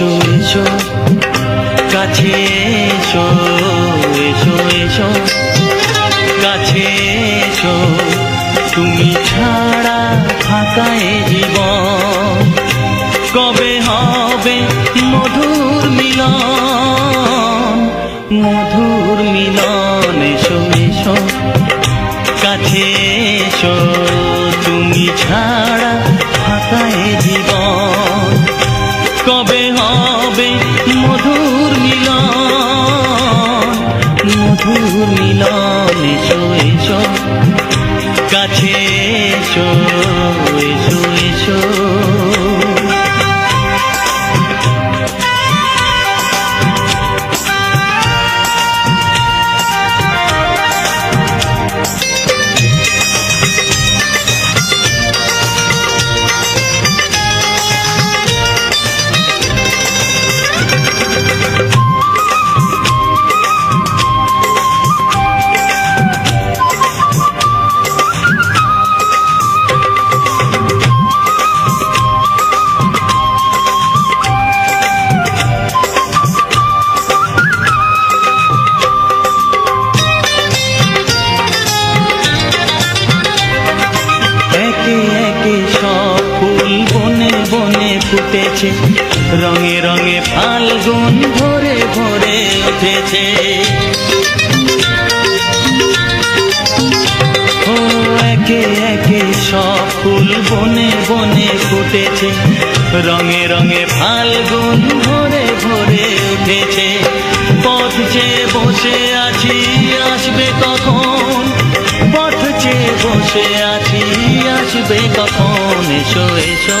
এসো এসো। এসো কাছে এসো, তুমি ছাড়া ফাঁকায় জীবন। কবে হবে মধুর মিলন? মধুর মিলন, এসো এসো। কাছে এসো, তুমি ছাড়া ফাঁকায় জীবন। কবে হবে মিলন এসো এসো কাছে ফুটেছে রঙে রঙে ফাল্গুন ভরে ভরে উঠেছে। ও একে একে সব ফুল বনে বনে ফুটেছে। রঙে রঙে ফাল্গুন ভরে ভরে উঠেছে। পথ বসে আছি, আসবে কখন? পথ বসে আছি, আসবে কখন? এসো এসো।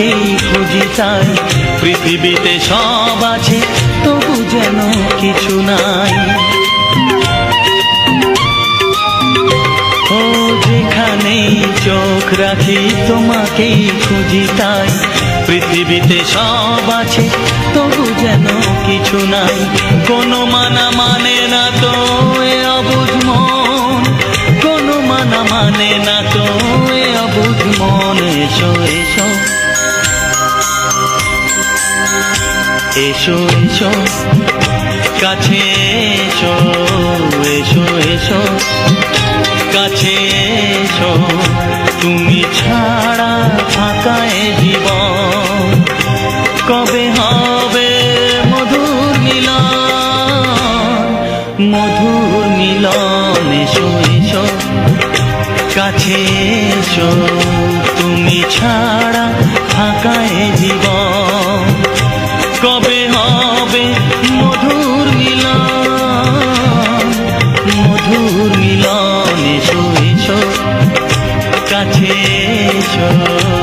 তোমাকেই খুঁজি তাই পৃথিবীতে সব আছে, তবু যেন কিছু নাই। ও যেখানেই চোখ রাখি, তোমাকেই খুঁজি তাই পৃথিবীতে সব আছে, তবু যেন কিছু নাই। কোনো মানা মানে এসো এসো, কাছে এসো এসো এসো, কাছে এসো, তুমি ছাড়া ফাঁকায় জীবন। কবে হবে মধুর মিলন? মধুর মিলন, এসো এসো, কাছে এসো, তুমি ছাড়া ফাঁকায় জীবন। কাছে এসো